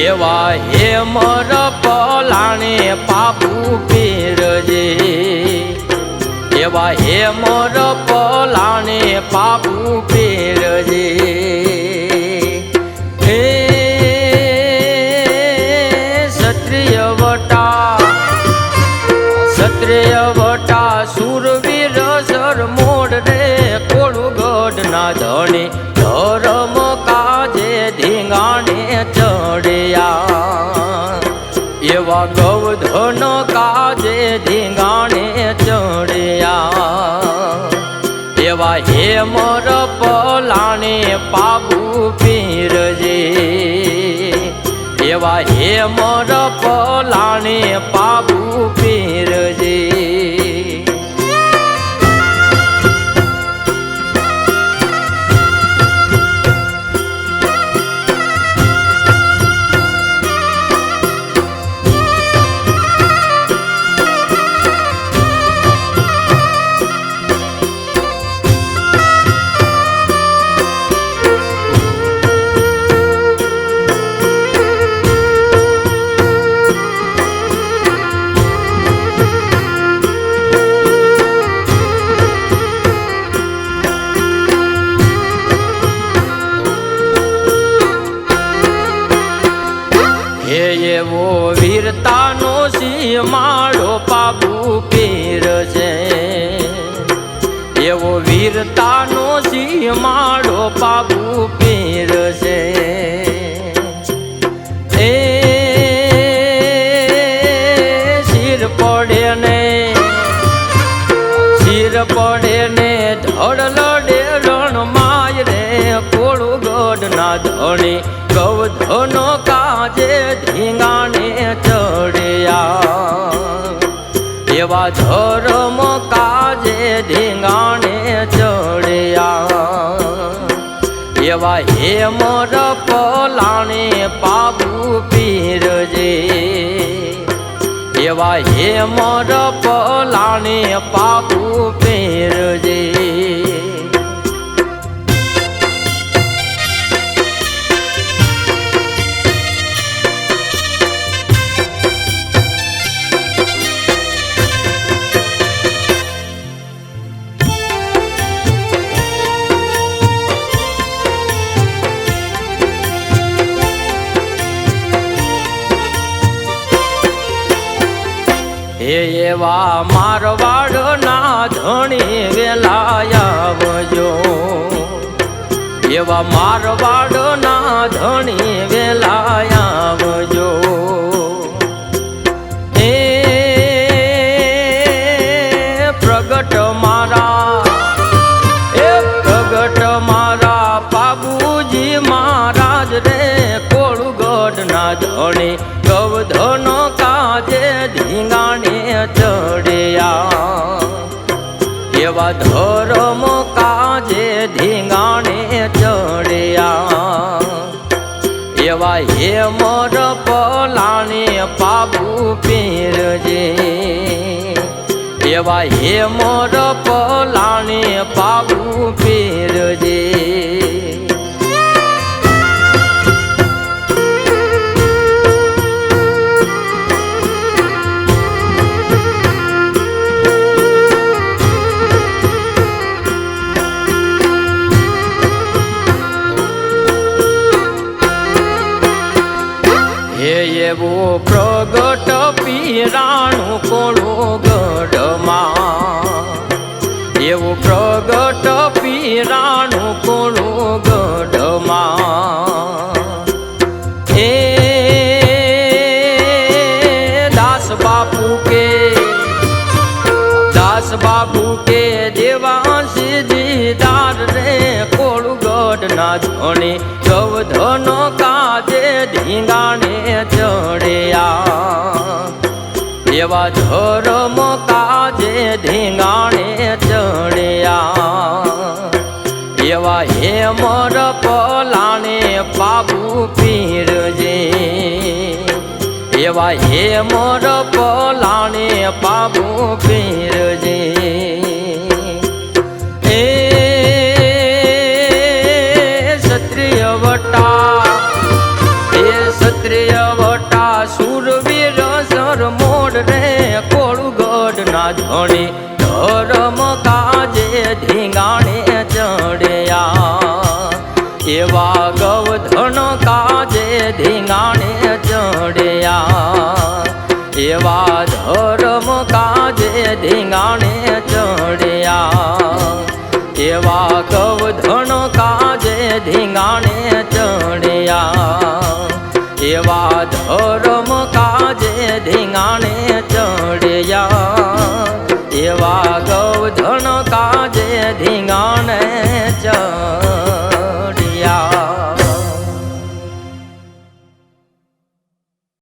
એવા હે મર પલાણે પાપુ પીરજે એવા હે મર પલાણે પાપુ પીરજે વટા સુરવીર સર મોડ રે કોળું ગઢ ના ધણી. એવા ગૌધન કાજે ધીંગાણે ચડ્યા. એવા હેમર પલાણે પાબુ પીરજે. એવા હેમર પલાણે પાબુ પીરજે વીરતાનો સિંહ પાબુ પીર છે એવો વીરતાનો સિંહ પાબુ પીર છે એ શિર પડે ને, શિર પડે ને ધડલો કોળું ગઢ ના ધણી ગૌધનો કાજે ધીંગાણે ચડ્યા. એવા ધર્મ કાજે ધીંગાણે ચડ્યા. એવા હેમર પલાણે પાબુ પીરજે. એવા હેમર પલાણે પાબુ પીરજે. હે એવા મારવાડ ના ધણી વેલાયાવજો એવા મારવાડ ના ધણી વેલાયાવજો હે એવા ધર્મ કાજે ધીંગાણે ચડ્યા. એવા હેમર પલાણે પાબુ પીરજે. એવા હેમર પલાણે પાબુ એવો પ્રગટ પીરાણું કોળું ગઢમાં. એવો પ્રગટ પીરાણું કોળું ગઢમાં. હે દાસ બાપુ કે, દાસ બાપુ કે દેવાંશી દીદાર રે કોળું ગઢ ના ધણી ગવધનો કાજે ધીંગાણે ચડ્યા. એવા ધર્મ કાજે ધીંગાણે ચડ્યા. એવા હેમર પલાણે બાબુ પીરજે. એવા હેમર પલાણે બાબુ પીરજે. એ ધરમ ધર્મ કાજે ઢીંગાણે ચડ્યા. એવા ગૌધન કાજે ઢીંગાણે ચડ્યા. એવા ધરમ કાજે ઢીંગાણે ચડ્યા. ચડ્યા